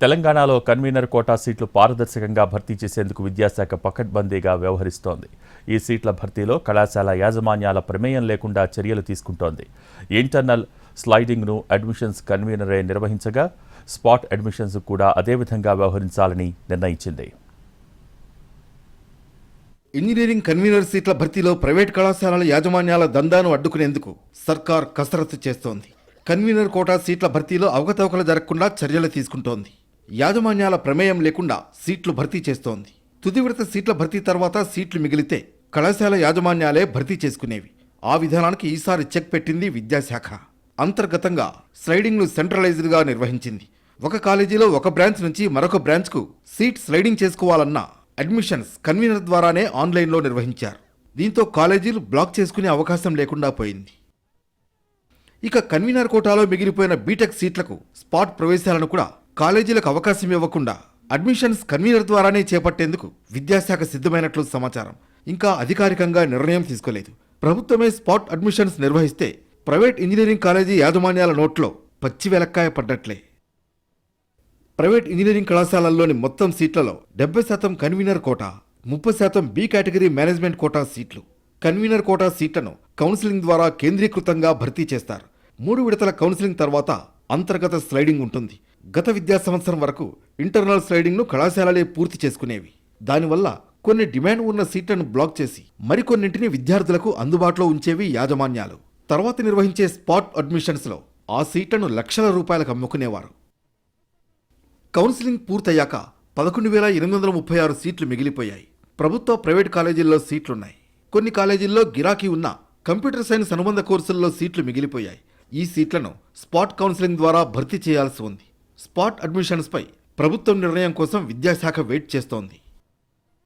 తెలంగాణలో convener quota సీట్లు పారదర్శకంగా భర్తీ చేసేందుకు విద్యాశాఖ పకడ్బందీగా వ్యవహరిస్తోంది. ఈ సీట్ల భర్తీలో కళాశాల యాజమాన్యాల ప్రమేయం లేకుండా చర్యలు తీసుకుంటోంది. ఇంటర్నల్ స్లైడింగ్ను అడ్మిషన్స్ కన్వీనరే నిర్వహించగా స్పాట్ అడ్మిషన్స్ కూడా అదేవిధంగా వ్యవహరించాలని నిర్ణయించింది. ఇంజనీరింగ్ కన్వీనర్ సీట్ల భర్తీలో ప్రైవేట్ కళాశాలల యాజమాన్యాల దందాను అడ్డుకునేందుకు సర్కార్ కసరత్తు చేస్తోంది. కన్వీనర్ కోటా సీట్ల భర్తీలో అవకతవకలు జరగకుండా చర్యలు తీసుకుంటోంది. యాజమాన్యాల ప్రమేయం లేకుండా సీట్లు భర్తీ చేస్తోంది. తుదివిడత సీట్ల భర్తీ తర్వాత సీట్లు మిగిలితే కళాశాల యాజమాన్యాలే భర్తీ చేసుకునేవి. ఆ విధానానికి ఈసారి చెక్ పెట్టింది విద్యాశాఖ. అంతర్గతంగా స్లైడింగ్ను సెంట్రలైజ్డ్గా నిర్వహించింది. ఒక కాలేజీలో ఒక బ్రాంచ్ నుంచి మరొక బ్రాంచ్కు సీట్ స్లైడింగ్ చేసుకోవాలన్నా అడ్మిషన్స్ కన్వీనర్ ద్వారానే ఆన్లైన్లో నిర్వహించారు. దీంతో కాలేజీలు బ్లాక్ చేసుకునే అవకాశం లేకుండా పోయింది. ఇక కన్వీనర్ కోటాలో మిగిలిపోయిన బీటెక్ సీట్లకు స్పాట్ ప్రవేశాలను కూడా కాలేజీలకు అవకాశం ఇవ్వకుండా అడ్మిషన్స్ కన్వీనర్ ద్వారానే చేపట్టేందుకు విద్యాశాఖ సిద్ధమైనట్లు సమాచారం. ఇంకా అధికారికంగా నిర్ణయం తీసుకోలేదు. ప్రభుత్వమే స్పాట్ అడ్మిషన్స్ నిర్వహిస్తే ప్రైవేట్ ఇంజనీరింగ్ కాలేజీ యాజమాన్యాల నోట్లో పచ్చి వెలక్కాయ పడ్డట్లే. ప్రైవేట్ ఇంజనీరింగ్ కళాశాలల్లోని మొత్తం సీట్లలో డెబ్బై శాతం కన్వీనర్ కోటా ముప్పై శాతం బి కేటగిరీ మేనేజ్మెంట్ కోటా సీట్లు. కన్వీనర్ కోటా సీట్లను కౌన్సిలింగ్ ద్వారా కేంద్రీకృతంగా భర్తీ చేస్తారు. మూడు విడతల కౌన్సిలింగ్ తర్వాత అంతర్గత స్లైడింగ్ ఉంటుంది. గత విద్యా సంవత్సరం వరకు ఇంటర్నల్ స్లైడింగ్ను కళాశాలలే పూర్తి చేసుకునేవి. దానివల్ల కొన్ని డిమాండ్ ఉన్న సీట్లను బ్లాక్ చేసి మరికొన్నింటిని విద్యార్థులకు అందుబాటులో ఉంచేవి యాజమాన్యాలు. తర్వాత నిర్వహించే స్పాట్ అడ్మిషన్స్లో ఆ సీట్లను లక్షల రూపాయలకు అమ్ముకునేవారు. కౌన్సిలింగ్ పూర్తయ్యాక పదకొండు వేల ఎనిమిది వందల ముప్పై ఆరు సీట్లు మిగిలిపోయాయి. ప్రభుత్వ ప్రైవేట్ కాలేజీల్లో సీట్లున్నాయి. కొన్ని కాలేజీల్లో గిరాకీ ఉన్న కంప్యూటర్ సైన్స్ అనుబంధ కోర్సుల్లో సీట్లు మిగిలిపోయాయి. ఈ సీట్లను స్పాట్ కౌన్సిలింగ్ ద్వారా భర్తీ చేయాల్సి ఉంది. స్పాట్ అడ్మిషన్స్పై ప్రభుత్వం నిర్ణయం కోసం విద్యాశాఖ వెయిట్ చేస్తోంది.